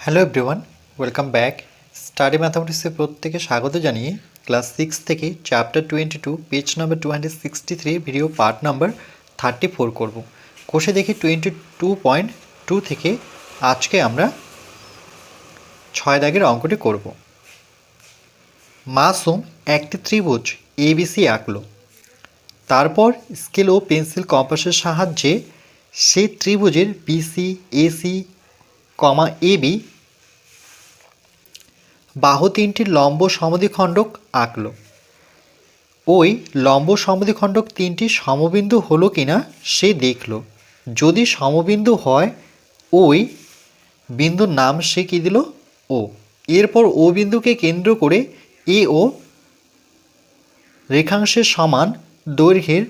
Hello everyone welcome back study ম্যাথামেটিক্সে প্রত্যেকে স্বাগত জানিয়ে ক্লাস সিক্স থেকে chapter twenty two page number two hundred sixty three video part number thirty four করব। কোষে দেখি টোয়েন্টি টু পয়েন্ট টু থেকে আজকে আমরা ছয় দাগের অঙ্কটি করব। মাসুম একটি ত্রিভুজ এবিসি আঁকলো। তারপর স্কেল ও পেন্সিল কম্পাসের সাহায্যে সেই ত্রিভুজের বিসি এসি কমা এবি বাহু তিনটির লম্ব সমদ্বিখণ্ডক আঁকল। ওই লম্ব সমদ্বিখণ্ডক তিনটি সমবিন্দু হলো কিনা সে দেখল। যদি সমবিন্দু হয়, ওই বিন্দুর নাম সে কী দিল? ও। এরপর ও বিন্দুকে কেন্দ্র করে এ ও রেখাংশের সমান দৈর্ঘ্যের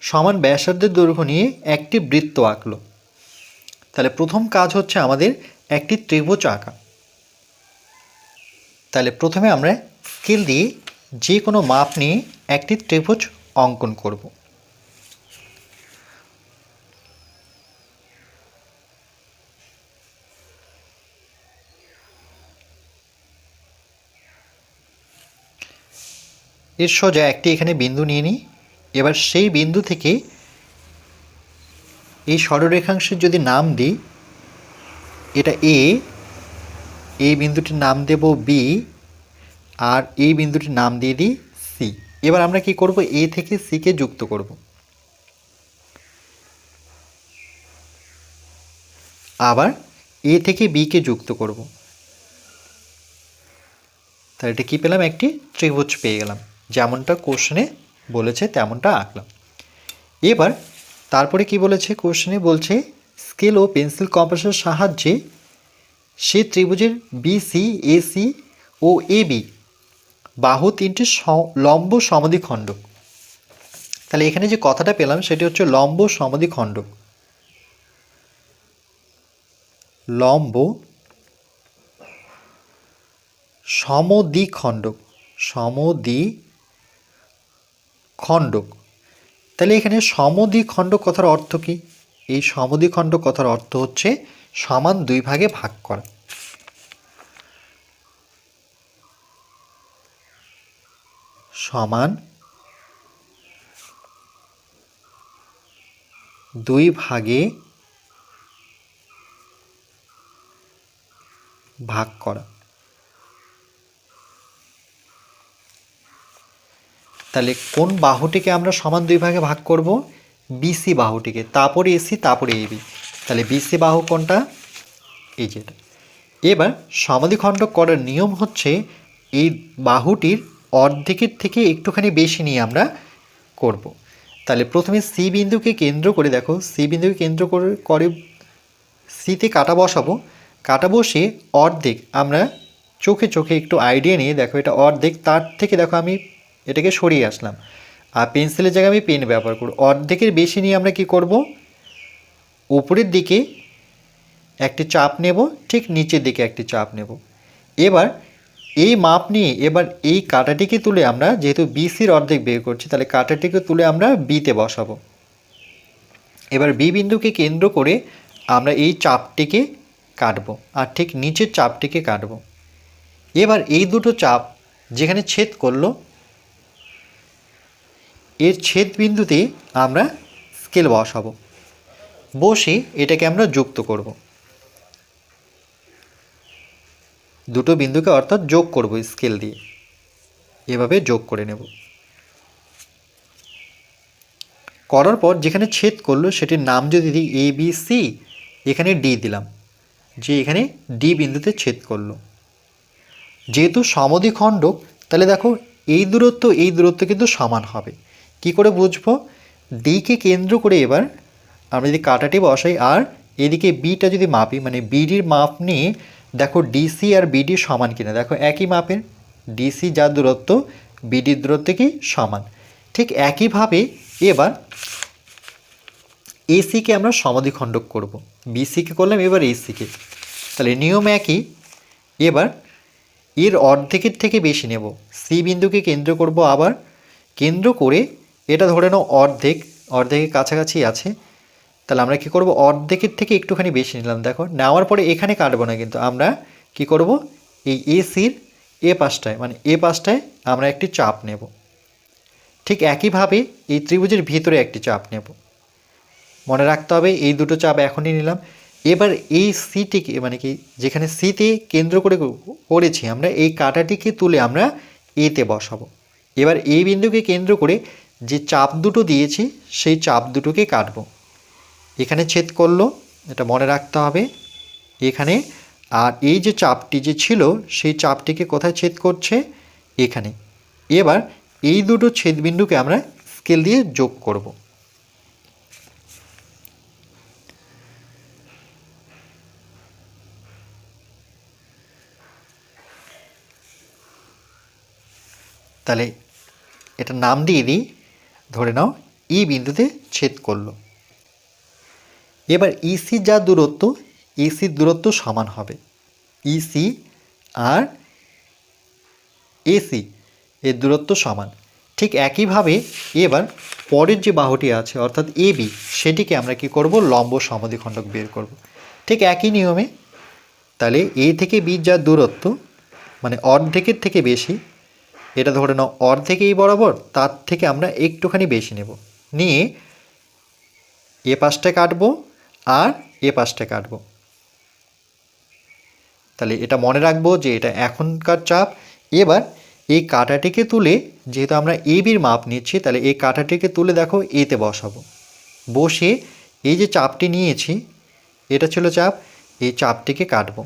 সমান ব্যাসার্ধের দৈর্ঘ্য নিয়ে একটি বৃত্ত আঁকলো। তাহলে প্রথম কাজ হচ্ছে আমাদের একটি ত্রিভুজ আঁকা। তাহলে প্রথমে আমরা স্কেল দিয়ে যে কোনো মাপ নিয়ে একটি ত্রিভুজ অঙ্কন করব। এর সোজা একটি এখানে বিন্দু নিয়ে নিই। এবার সেই বিন্দু থেকে এই সরলরেখাংশের যদি নাম দিই, এটা এ এই বিন্দুটির নাম দেব বি আর এই বিন্দুটির নাম দিয়ে দিই সি এবার আমরা কি করব? এ থেকে সিকে যুক্ত করব। আবার এ থেকে বিকে যুক্ত করব। তাহলে এটা কী পেলাম? একটি ত্রিভুজ পেয়ে গেলাম। যেমনটা কোশ্চেনে বলেছে, তেমনটা আঁকলাম। এবার তারপরে কি বলেছে? কোশ্চেনে বলছে স্কেল ও পেন্সিল কম্পাসের সাহায্যে সে ত্রিভুজের বিসি এসি ও এবি বাহু তিনটি লম্ব সমদ্বিখণ্ডক তাহলে এখানে যে কথাটা পেলাম সেটি হচ্ছে লম্ব সমদ্বিখণ্ডক লম্ব সমদ্বিখণ্ডক সমদ্বিখণ্ডক তাহলে এখানে সমদ্বিখণ্ড কথার অর্থ কী? এই সমদ্বিখণ্ড কথার অর্থ হচ্ছে সমান দুই ভাগে ভাগ করা। সমান দুই ভাগে ভাগ করা। তাহলে কোন বাহুটিকে আমরা সমান দুই ভাগে ভাগ করব? বিসি বাহুটিকে। তারপরে এসি তারপরে এবি তাহলে বিসি বাহু কোনটা? এই যেটা এবার সমাধিখণ্ড করার নিয়ম হচ্ছে এই বাহুটির অর্ধেকের থেকে একটুখানি বেশি নিয়ে আমরা করব। তাহলে প্রথমে সি বিন্দুকে কেন্দ্র করে দেখো সি বিন্দুকে কেন্দ্র করে করে সিতে কাটা বসাবো। কাটা বসে অর্ধেক আমরা চোখে চোখে একটু আইডিয়া নিয়ে দেখো, এটা অর্ধেক তার থেকে দেখো আমি এটাকে সরিয়ে আসলাম। আর পেন্সিলের জায়গায় আমি পেন ব্যবহার করব। অর্ধেকের বেশি নিয়ে আমরা কি করব? উপরের দিকে একটি চাপ নেব, ঠিক নিচের দিকে একটি চাপ নেব। এবার এই মাপ নিয়ে এবার এই কাটাটিকে তুলে আমরা, যেহেতু বিসির অর্ধেক বের করছি, তাহলে কাটাটিকে তুলে আমরা বিতে বসাবো। এবার বি বিন্দুকে কেন্দ্র করে আমরা এই চাপটিকে কাটবো আর ঠিক নিচের চাপটিকে কাটবো। এবার এই দুটো চাপ যেখানে ছেদ করল, এর ছেদ বিন্দুতে আমরা স্কেল বসাবো। বসে এটাকে আমরা যুক্ত করব। দুটো বিন্দুকে অর্থাৎ যোগ করব স্কেল দিয়ে। এভাবে যোগ করে নেব। করার পর যেখানে ছেদ করল সেটির নাম যদি দিই এ বি সি এখানে ডি দিলাম, যে এখানে ডি বিন্দুতে ছেদ করল। যেহেতু সমদ্বিখণ্ডক, তাহলে দেখো এই দূরত্ব এই দূরত্ব কিন্তু সমান হবে। কি করে বুঝব? ডিকে কেন্দ্র করে এবার আমরা যদি কাটাটি বসাই, আর এদিকে বিটা যদি মাপি মানে বিডির মাপ নিয়ে দেখো ডিসি আর বিডি সমান কিনা। দেখো একই মাপের ডিসি যা দূরত্ব বিডির দূরত্ব কি? সমান। ঠিক একইভাবে এবার এসিকে আমরা সমাধিখণ্ডক করব। বিসিকে করলাম, এবার এসিকে তাহলে নিয়ম একই। এবার এর অর্ধেকের থেকে বেশি নেব। সি বিন্দুকে কেন্দ্র করব আবার। কেন্দ্র করে এটা ধরে নাও অর্ধেক। অর্ধেকের কাছাকাছি আছে। তাহলে আমরা কি করব? অর্ধেকের থেকে একটুখানি বেশি নিলাম। দেখো, নেওয়ার পরে এখানে কাটবো না কিন্তু। আমরা কি করব? এই এসির এ পাশটায় মানে এ পাশটায় আমরা একটি চাপ নেব। ঠিক একইভাবে এই ত্রিভুজের ভিতরে একটি চাপ নেব। মনে রাখতে হবে, এই দুটো চাপ এখনই নিলাম। এবার এই সিটিকে মানে কি, যেখানে সিতে কেন্দ্র করে করেছি আমরা, এই কাটাটিকে তুলে আমরা এতে বসাবো। এবার এই বিন্দুকে কেন্দ্র করে যে চাপ দুটো দিয়েছি, সেই চাপ দুটোকে কাটবো। এখানে ছেদ করল, এটা মনে রাখতে হবে। এখানে, আর এই যে চাপটি যে ছিল, সেই চাপটিকে কোথায় ছেদ করছে? এখানে। এবার এই দুটো ছেদবিন্দুকে আমরা স্কেল দিয়ে যোগ করব। তাহলে, এটা নাম দিয়ে দিই। ধরে নাও ই বিন্দুতে ছেদ করল। এবার ইসি যা দূরত্ব ইসির দূরত্ব সমান হবে। ইসি আর এসি এর দূরত্ব সমান। ঠিক একইভাবে এবার পরের যে বাহুটি আছে, অর্থাৎ এবি সেটিকে আমরা কি করব? লম্ব সমদ্বিখণ্ডক বের করব। ঠিক একই নিয়মে তাহলে এ থেকে বি যা দূরত্ব মানে অর্ধেকের থেকে বেশি, এটা ধরে নাও অর্ধেক এই বরাবর, তার থেকে আমরা একটুখানি বেশি নেব। নিয়ে এ পাশটা কাটবো আর এ পাশটা কাটবো। তাহলে এটা মনে রাখব যে এটা এখনকার চাপ। এবার এই কাঁটাটিকে তুলে যেহেতু আমরা এ বির মাপ নিচ্ছি, তাহলে এই কাঁটাটিকে তুলে দেখো এতে বসাবো। বসে এই যে চাপটি নিয়েছি, এটা ছিল চাপ, এই চাপটিকে কাটবো।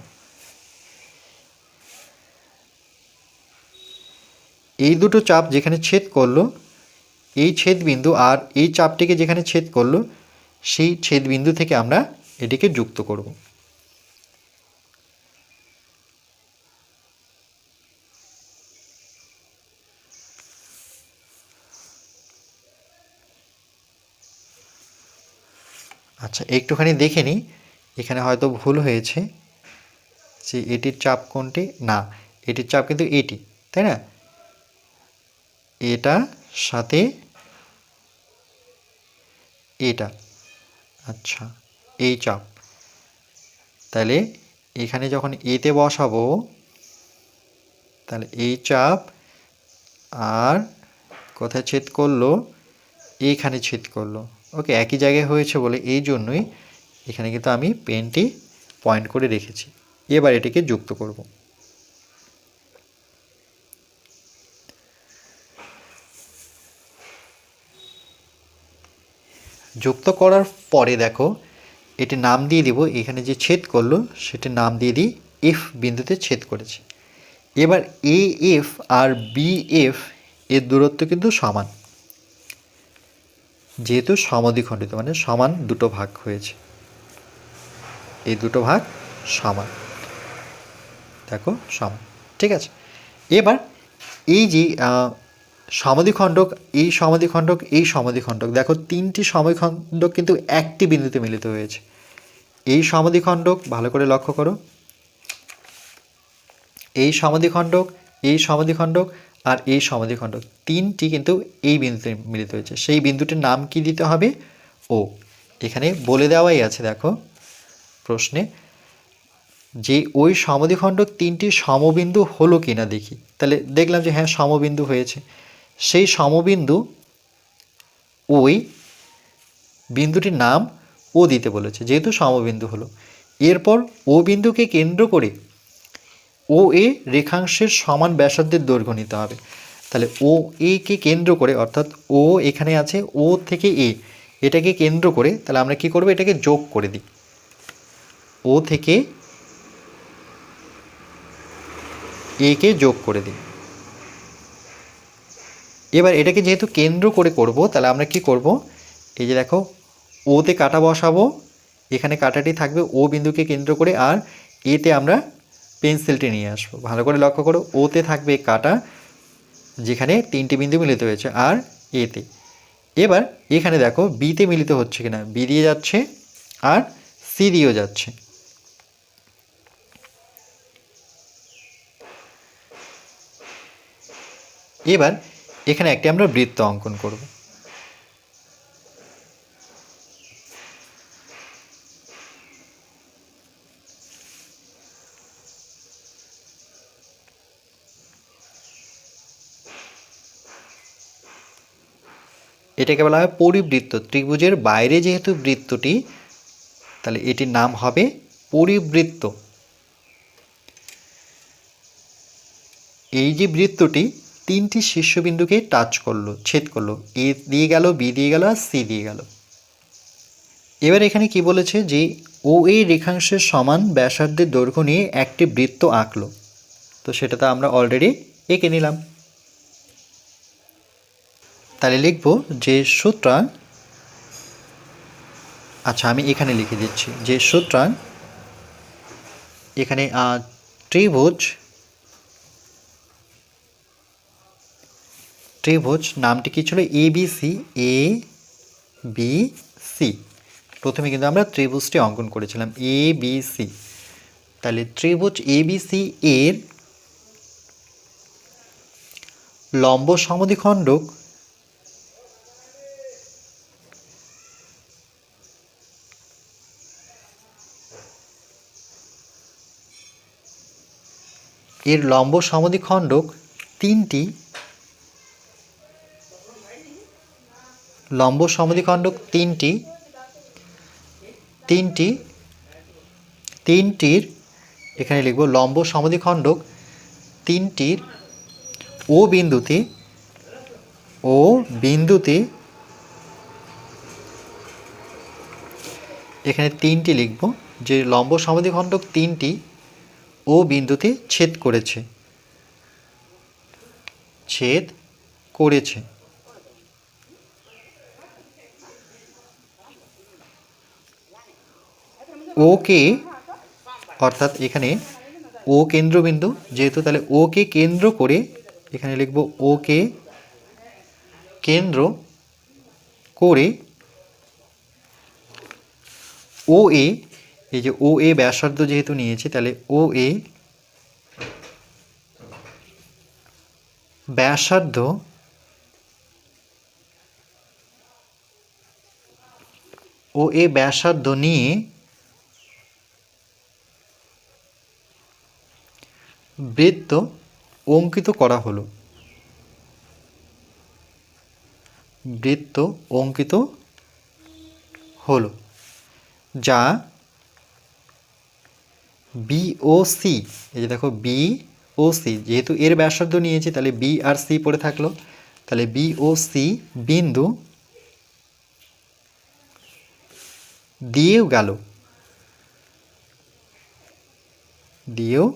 এই দুটো চাপ যেখানে ছেদ করল, এই ছেদ বিন্দু আর এই চাপটিকে যেখানে ছেদ করল সেই ছেদবিন্দু থেকে আমরা এটিকে যুক্ত করব। আচ্ছা একটুখানি দেখে নিই। এখানে হয়তো ভুল হয়েছে যে এটির চাপ কোনটি? না, এটির চাপ কিন্তু এটি, তাই না? এটা সাথে এটা। আচ্ছা এই চাপ। তাহলে এখানে যখন এতে বসাবো, তাহলে এই চাপ আর কোথায় ছেদ করল? এইখানে ছেদ করল। ওকে, একই জায়গায় হয়েছে বলে এই জন্যই এখানে কিন্তু আমি পেনটি পয়েন্ট করে রেখেছি। এবার এটিকে যুক্ত করব। যুক্ত করার পরে দেখো, এটি নাম দিয়ে দিব, এখানে যে ছেদ করল সেটি নাম দিয়ে দিই এফ বিন্দুতে ছেদ করেছে। এবার এ এফ আর বি এফ এর দূরত্ব কিন্তু সমান। যেহেতু সমদ্বিখণ্ডিত মানে সমান দুটো ভাগ হয়েছে। এই দুটো ভাগ সমান। দেখো, সমান। ঠিক আছে? এবার এই যে সমাধিখণ্ডক, এই সমাধিখণ্ডক এই সমাধিখণ্ডক। দেখো, তিনটি সমাধিখণ্ডক কিন্তু একটি বিন্দুতে মিলিত হয়েছে। এই সমাধিখণ্ডক, ভালো করে লক্ষ্য করো। এই সমাধিখণ্ডক এই সমাধিখণ্ডক আর এই সমাধিখণ্ডক, তিনটি কিন্তু এই বিন্দুতে মিলিত হয়েছে। সেই বিন্দুটির নাম কি দিতে হবে? ও, এখানে বলে দেওয়াই আছে, দেখো, প্রশ্নে, যে ওই সমাধিখণ্ডক তিনটি সমবিন্দু হলো কিনা দেখি। তাহলে দেখলাম যে হ্যাঁ সমবিন্দু হয়েছে। সেই সমবিন্দু ওই বিন্দুটির নাম ও দিতে বলেছে, যেহেতু সমবিন্দু হলো। এরপর ও বিন্দুকে কেন্দ্র করে ও এ রেখাংশের সমান ব্যাসার্ধের দৈর্ঘ্য নিতে হবে। তাহলে ও এ কে কেন্দ্র করে, অর্থাৎ ও এখানে আছে, ও থেকে এ, এটাকে কেন্দ্র করে, তাহলে আমরা কি করব? এটাকে যোগ করে দিই। ও থেকে এ কে যোগ করে দিই। এবার এটাকে যেহেতু কেন্দ্র করে করব, তাহলে আমরা কি করব? এই যে দেখো, ওতে কাটা বসাবো, এখানে কাটাটি থাকবে, ও বিন্দুকে কেন্দ্র করে, আর এতে আমরা পেন্সিলটি নিয়ে আসব। ভালো করে লক্ষ্য করো, ওতে থাকবে কাটা, যেখানে তিনটি বিন্দু মিলিত হয়েছে, আর এতে। এবার এখানে দেখো, বিতে মিলিত হচ্ছে কিনা, বি দিয়ে যাচ্ছে, আর সি দিয়েও যাচ্ছে। এবার এখানে একটি আমরা বৃত্ত অঙ্কন করব। এটাকে বলা হয় পরিবৃত্ত। ত্রিভুজের বাইরে যেহেতু বৃত্তটি, তাহলে এটির নাম হবে পরিবৃত্ত। এই যে বৃত্তটি তিনটি শীর্ষবিন্দুকে টাচ করল, ছেদ করল। এ দিয়ে গেল, বি দিয়ে গেল, আর সি দিয়ে গেল। এবার এখানে কি বলেছে যে, ও এই রেখাংশের সমান ব্যাসার্ধের দৈর্ঘ্য নিয়ে একটি বৃত্ত আঁকলো। তো সেটা তো আমরা অলরেডি এঁকে নিলাম। তাহলে লিখব যে সুতরাং আচ্ছা আমি এখানে লিখে দিচ্ছি যে সুতরাং, এখানে ত্রিভুজ ত্রিভুজ নামটি কি ছিল? A B C A B C প্রথমে কিন্তু আমরা ত্রিভুজটি অঙ্কন করেছিলাম এ বি সি তাহলে ত্রিভুজ এ বি সি এর লম্ব সমদ্বিখণ্ডক এর লম্ব সমদ্বিখণ্ডক তিনটি লম্ব সমদ্বিখণ্ডক তিনটি তিনটি, তিনটির, এখানে লিখব লম্ব সমদ্বিখণ্ডক তিনটির ও বিন্দুতে ও বিন্দুতে, এখানে তিনটি লিখব যে লম্ব সমদ্বিখণ্ডক তিনটি ও বিন্দুতে ছেদ করেছে ছেদ করেছে। ওকে অর্থাৎ এখানে ও কেন্দ্রবিন্দু, যেহেতু তাহলে ওকে কেন্দ্র করে এখানে লিখব ওকে কেন্দ্র করে ও এ, এই যে ও এ ব্যাসার্ধ যেহেতু নিয়েছি, তাহলে ও এ ব্যাসার্ধ ও এ ব্যাসার্ধ নিয়ে বৃত্ত অঙ্কিত করা হলো। বৃত্ত অঙ্কিত হলো, যা বি ও সি এই যে দেখো বি ও সি যেহেতু এর ব্যাসার্ধ নিয়েছি, তাহলে বি আর সি পড়ে থাকল। তাহলে বি ও সি বিন্দু দিয়েও গেল। দিয়েও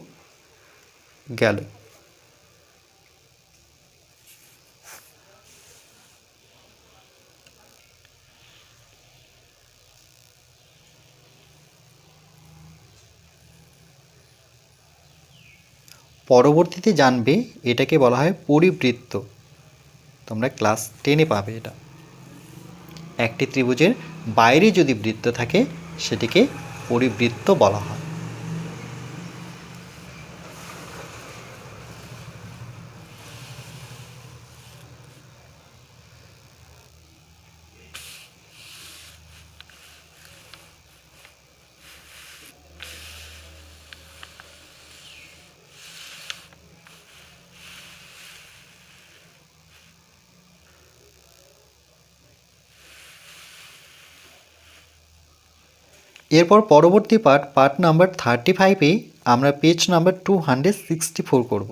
গেল। পরবর্তীতে জানবে, এটাকে বলা হয় পরিবৃত্ত। তোমরা ক্লাস টেনে পাবে এটা। একটি ত্রিভুজের বাইরে যদি বৃত্ত থাকে, সেটিকে পরিবৃত্ত বলা হয়। এরপর পরবর্তী পার্ট পার্ট নাম্বার থার্টি ফাইভে আমরা page number two hundred sixty four করব।